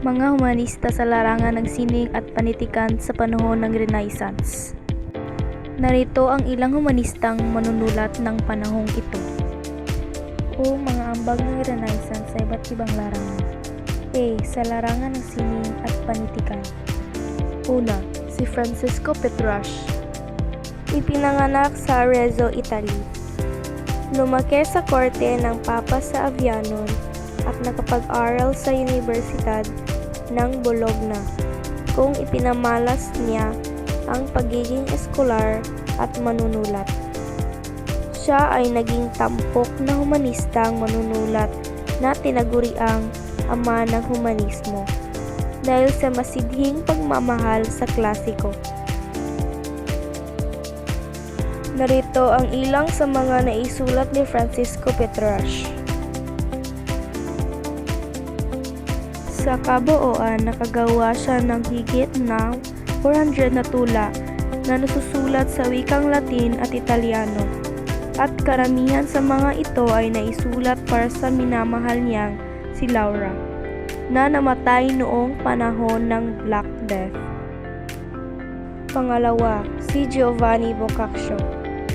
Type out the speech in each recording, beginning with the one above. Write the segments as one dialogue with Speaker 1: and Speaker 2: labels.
Speaker 1: mga humanista sa larangan ng sining at panitikan sa panahon ng Renaissance. Narito ang ilang humanistang manunulat ng panahong ito. O mga ambag ng Renaissance sa iba't ibang larangan. A. Sa larangan ng sining at panitikan. Una, si Francisco Petrarch. Ipinanganak sa Arezzo, Italy. Lumaki sa korte ng Papa sa Avianon at nakapag-aral sa Universidad ng Bologna kung ipinamalas niya ang pagiging eskolar at manunulat. Siya ay naging tampok na humanistang manunulat na tinaguriang ama ng humanismo dahil sa masidhing pagmamahal sa klasiko. Narito ang ilang sa mga naisulat ni Francisco Petrarch. Sa kabuoan, nakagawa siya ng higit ng 400 na tula na nasusulat sa wikang Latin at Italiano. At karamihan sa mga ito ay naisulat para sa minamahal niyang si Laura, na namatay noong panahon ng Black Death. Pangalawa, si Giovanni Boccaccio,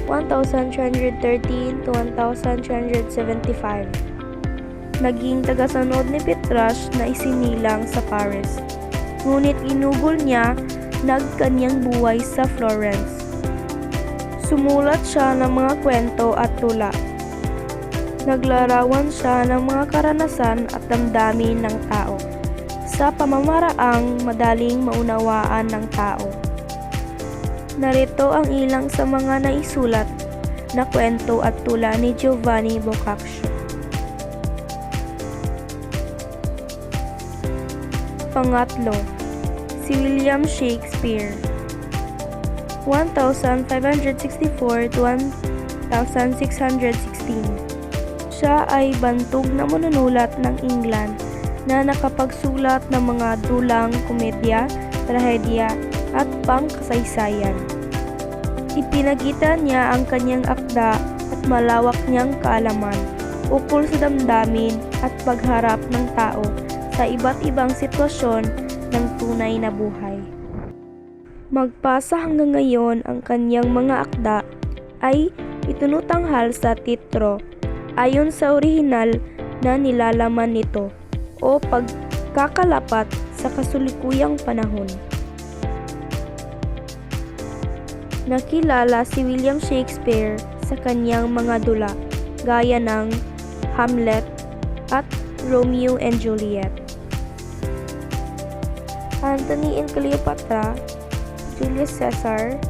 Speaker 1: 1313 to 1375 naging tagasunod ni Petrarch na isinilang sa Paris. Ngunit inugol niya nagkanyang buhay sa Florence. Sumulat siya ng mga kwento at tula. Naglarawan siya ng mga karanasan at damdamin ng tao sa pamamaraang madaling maunawaan ng tao. Narito ang ilang sa mga naisulat na kwento at tula ni Giovanni Boccaccio. Pangatlo, si William Shakespeare. 1564 to 1616. Siya ay bantog na manunulat ng England na nakapagsulat ng mga dulang komedya, trahedya at pangkasaysayan. Ipinagitan niya ang kanyang akda at malawak niyang kaalaman ukol sa damdamin at pagharap ng tao sa iba't ibang sitwasyon ng tunay na buhay. Magpasa hanggang ngayon ang kanyang mga akda ay itinutanghal sa titro ayon sa orihinal na nilalaman nito o pagkakalapat sa kasulikuyang panahon. Nakilala si William Shakespeare sa kanyang mga dula gaya ng Hamlet at Romeo and Juliet. Antony and Cleopatra, Julius Caesar,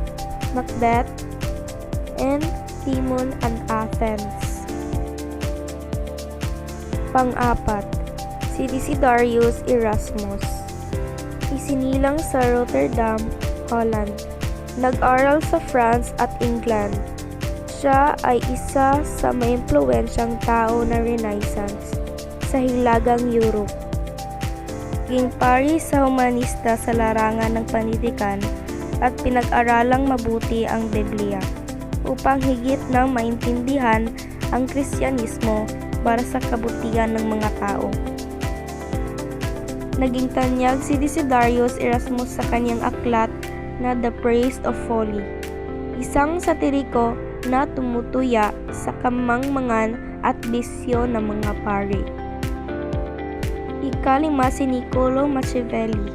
Speaker 1: Macbeth, and Timon and Athens. Pang-apat, si Desiderius Erasmus. Isinilang sa Rotterdam, Holland. Nag-aral sa France at England. Siya ay isa sa may impluensyang tao na Renaissance sa Hilagang Europe. Ging pari sa humanista sa larangan ng panitikan at pinag-aralang mabuti ang Biblia upang higit na maintindihan ang Kristyanismo para sa kabutihan ng mga tao. Naging tanyag si Desiderius Erasmus sa kanyang aklat na The Praise of Folly, isang satiriko na tumutuya sa kamangmangan at bisyo ng mga pari. Ikalima si Niccolo Machiavelli,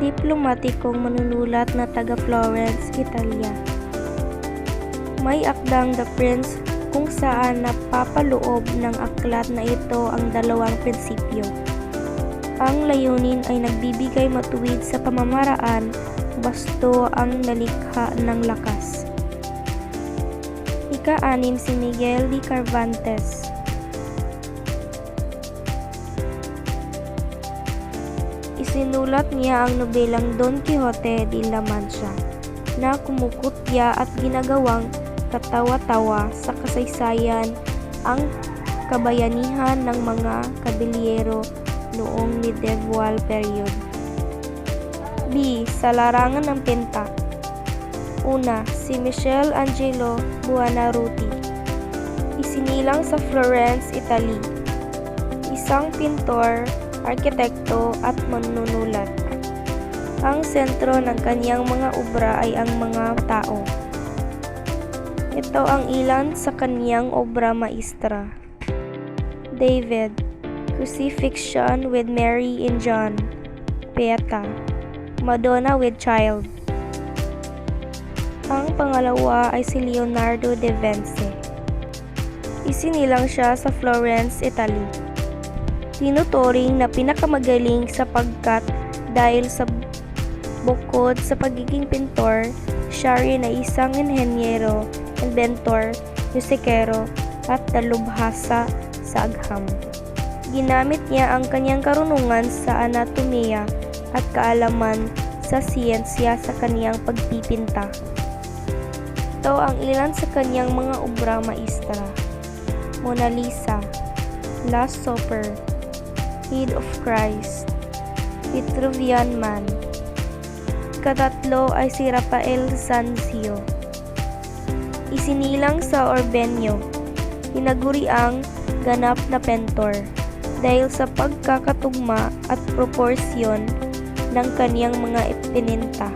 Speaker 1: diplomatikong manunulat na taga Florence, Italia. May akdang The Prince kung saan napapaloob ng aklat na ito ang dalawang prinsipyo. Ang layunin ay nagbibigay matuwid sa pamamaraan basto ang nalikha ng lakas. Ika-anim si Miguel de Cervantes. Isinulat niya ang nobelang Don Quixote de la Mancha na kumukutya at ginagawang katawa-tawa sa kasaysayan ang kabayanihan ng mga kabilyero noong medieval period. B. Sa larangan ng pinta Una, si Michel Angelo Buonarroti. Isinilang sa Florence, Italy. Isang pintor arkitekto at manunulat. Ang sentro ng kanyang mga obra ay ang mga tao. Ito ang ilan sa kanyang obra maestra. David, Crucifixion with Mary and John, Pieta, Madonna with Child. Ang pangalawa ay si Leonardo da Vinci. Isinilang siya sa Florence, Italy. Tinuturing na pinakamagaling sapagkat dahil sa bukod sa pagiging pintor, siya rin ay isang inhenyero, inventor, musikero, at dalubhasa sa agham. Ginamit niya ang kanyang karunungan sa anatomiya at kaalaman sa siyensya sa kaniyang pagpipinta. Ito ang ilan sa kanyang mga obra maestra. Mona Lisa, Last Supper, Head of Christ, Vitruvian Man. Katatlo ay si Rafael Sanzio. Isinilang sa Orbenyo, hinaguri ang ganap na pentor dahil sa pagkakatugma at proporsyon ng kaniyang mga ipininta.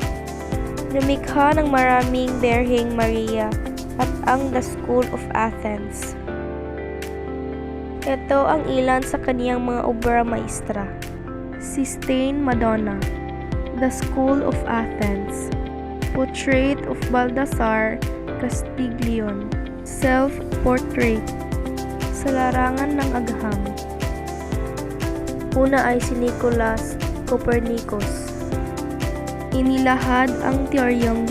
Speaker 1: Lumikha ng maraming Berhing Maria at ang The School of Athens. Ito ang ilan sa kaniyang mga obra maestra. Sistine Madonna, The School of Athens, Portrait of Baldassar Castiglione, Self-Portrait, Sa Larangan ng Agham. Una ay si Nicolas Copernicus. Inilahad ang teoryang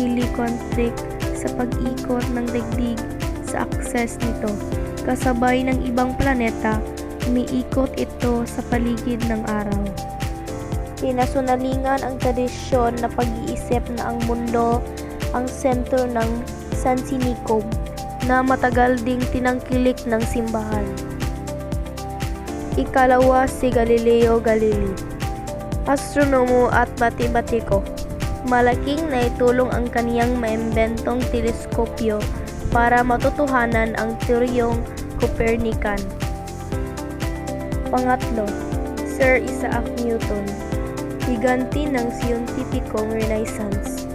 Speaker 1: heliocentric sa pag-ikot ng daigdig sa akses nito. Kasabay ng ibang planeta, umiikot ito sa paligid ng araw. Pinasunalingan ang tradisyon na pag-iisip na ang mundo ang sentro ng Sansinicob na matagal ding tinangkilik ng simbahan. Ikalawa si Galileo Galilei. Astronomo at matematiko. Malaking naitulong ang kaniyang maimbentong teleskopyo para matutuhanan ang teoryong Copernican. Pangatlo, Sir Isaac Newton. Higanti ng siyentipikong Renaissance.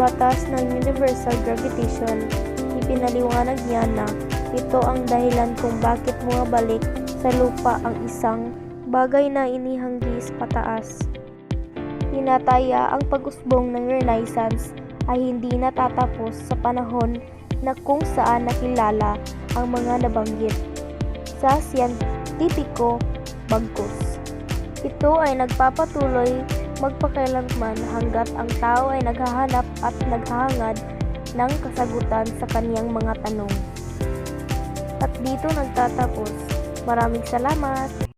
Speaker 1: Batas ng Universal Gravitation, ipinaliwanag niya na ito ang dahilan kung bakit bumabalik sa lupa ang isang bagay na inihanggis pataas. Hinataya ang pag-usbong ng Renaissance ay hindi natatapos sa panahon na kung saan nakilala ang mga nabanggit sa siyentipiko bagkus. Ito ay nagpapatuloy magpakailanman hanggat ang tao ay naghahanap at naghahangad ng kasagutan sa kaniyang mga tanong. At dito nagtatapos. Maraming salamat!